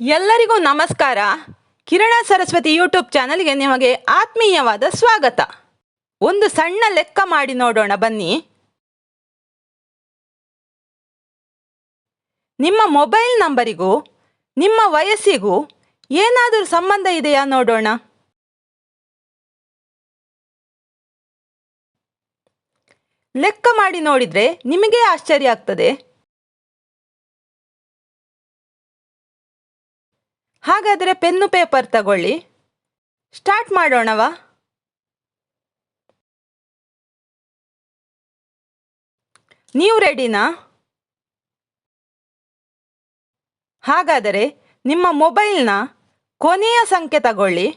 ಎಲ್ಲರಿಗೂ ನಮಸ್ಕಾರ. ಕಿರಣ ಸರಸ್ವತಿ ಯೂಟ್ಯೂಬ್ ಚಾನಲ್ಗೆ ನಿಮಗೆ ಆತ್ಮೀಯವಾದ ಸ್ವಾಗತ. ಒಂದು ಸಣ್ಣ ಲೆಕ್ಕ ಮಾಡಿ ನೋಡೋಣ ಬನ್ನಿ. ನಿಮ್ಮ ಮೊಬೈಲ್ ನಂಬರಿಗೂ, ನಿಮ್ಮ ವಯಸ್ಸಿಗೂ ಏನಾದರೂ ಸಂಬಂಧ ಇದೆಯಾ ನೋಡೋಣ. ಲೆಕ್ಕ ಮಾಡಿ ನೋಡಿದರೆ ನಿಮಗೆ ಆಶ್ಚರ್ಯ ಆಗ್ತದೆ. ಹಾಗಾದರೆ ಪೆನ್ನು ಪೇಪರ್ ತಗೊಳ್ಳಿ. ಸ್ಟಾರ್ಟ್ ಮಾಡೋಣವಾ. ನೀವು ರೆಡಿನಾ? ಹಾಗಾದರೆ ನಿಮ್ಮ ಮೊಬೈಲ್ನ ಕೊನೆಯ ಸಂಖ್ಯೆ ತಗೊಳ್ಳಿ.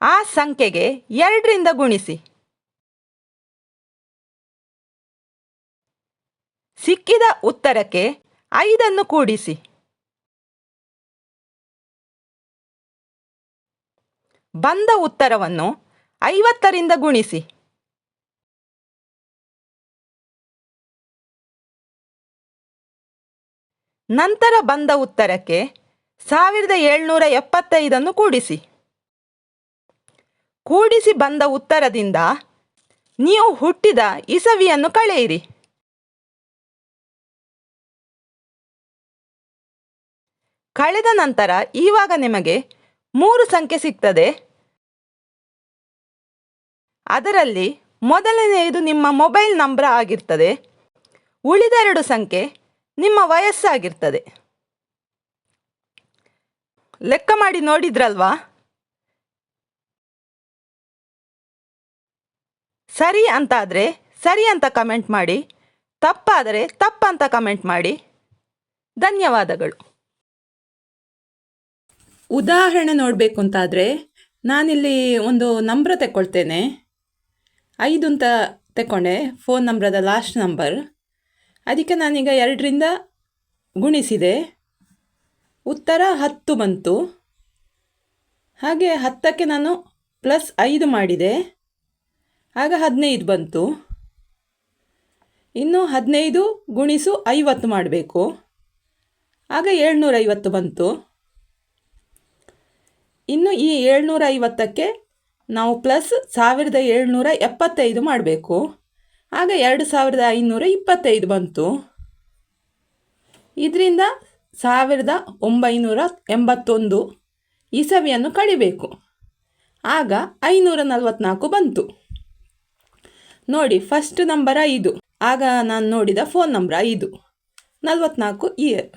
ಆ ಸಂಖ್ಯೆಗೆ ಎರಡರಿಂದ ಗುಣಿಸಿ. ಸಿಕ್ಕಿದ ಉತ್ತರಕ್ಕೆ ಐದನ್ನು ಕೂಡಿಸಿ. ಬಂದ ಉತ್ತರವನ್ನು ಐವತ್ತರಿಂದ ಗುಣಿಸಿ. ನಂತರ ಬಂದ ಉತ್ತರಕ್ಕೆ ಸಾವಿರದ ಏಳ್ನೂರ ಎಪ್ಪತ್ತೈದನ್ನು ಕೂಡಿಸಿ. ಕೂಡಿಸಿ ಬಂದ ಉತ್ತರದಿಂದ ನೀವು ಹುಟ್ಟಿದ ಇಸವಿಯನ್ನು ಕಳೆಯಿರಿ. ಕಳೆದ ನಂತರ ಈವಾಗ ನಿಮಗೆ ಮೂರು ಸಂಖ್ಯೆ ಸಿಗ್ತದೆ. ಅದರಲ್ಲಿ ಮೊದಲನೆಯದು ನಿಮ್ಮ ಮೊಬೈಲ್ ನಂಬರ್ ಆಗಿರ್ತದೆ. ಉಳಿದೆರಡು ಸಂಖ್ಯೆ ನಿಮ್ಮ ವಯಸ್ಸಾಗಿರ್ತದೆ. ಲೆಕ್ಕ ಮಾಡಿ ನೋಡಿದ್ರಲ್ವಾ? ಸರಿ ಅಂತಾದರೆ, ಸರಿ ಅಂತ ಕಮೆಂಟ್ ಮಾಡಿ, ತಪ್ಪಾದರೆ ತಪ್ಪಂತ ಕಮೆಂಟ್ ಮಾಡಿ. ಧನ್ಯವಾದಗಳು. ಉದಾಹರಣೆ ನೋಡಬೇಕು ಅಂತಾದರೆ ನಾನಿಲ್ಲಿ ಒಂದು ನಂಬ್ರ ತೆಕ್ಕೊಳ್ತೇನೆ. ಐದು ಅಂತ ತೆಕ್ಕೊಂಡೆ, ಫೋನ್ ನಂಬ್ರದ ಲಾಸ್ಟ್ ನಂಬರ್. ಅದಕ್ಕೆ ನಾನೀಗ ಎರಡರಿಂದ ಗುಣಿಸಿದೆ. ಉತ್ತರ ಹತ್ತು ಬಂತು. ಹಾಗೆ ಹತ್ತಕ್ಕೆ ನಾನು ಪ್ಲಸ್ ಐದು ಮಾಡಿದೆ. ಆಗ ಹದಿನೈದು ಬಂತು. ಇನ್ನು ಹದಿನೈದು ಗುಣಿಸು ಐವತ್ತು ಮಾಡಬೇಕು. ಆಗ ಏಳ್ನೂರೈವತ್ತು ಬಂತು. ಇನ್ನು ಈ ಏಳ್ನೂರ ಐವತ್ತಕ್ಕೆ ನಾವು ಪ್ಲಸ್ ಸಾವಿರದ ಏಳ್ನೂರ ಎಪ್ಪತ್ತೈದು ಮಾಡಬೇಕು. ಆಗ ಎರಡು ಸಾವಿರದ ಐನೂರ ಇಪ್ಪತ್ತೈದು ಬಂತು. ಇದರಿಂದ ಸಾವಿರದ ಒಂಬೈನೂರ ಎಂಬತ್ತೊಂದು ಇಸವಿಯನ್ನು ಕಳಿಬೇಕು ಆಗ ಐನೂರ ನಲವತ್ತ್ನಾಲ್ಕು ಬಂತು. ನೋಡಿ ಫಸ್ಟ್ ನಂಬರ ಐದು. ಆಗ ನಾನು ನೋಡಿದ ಫೋನ್ ನಂಬರ್ ಐದು. ನಲವತ್ತ್ನಾಲ್ಕು ಇಯರ್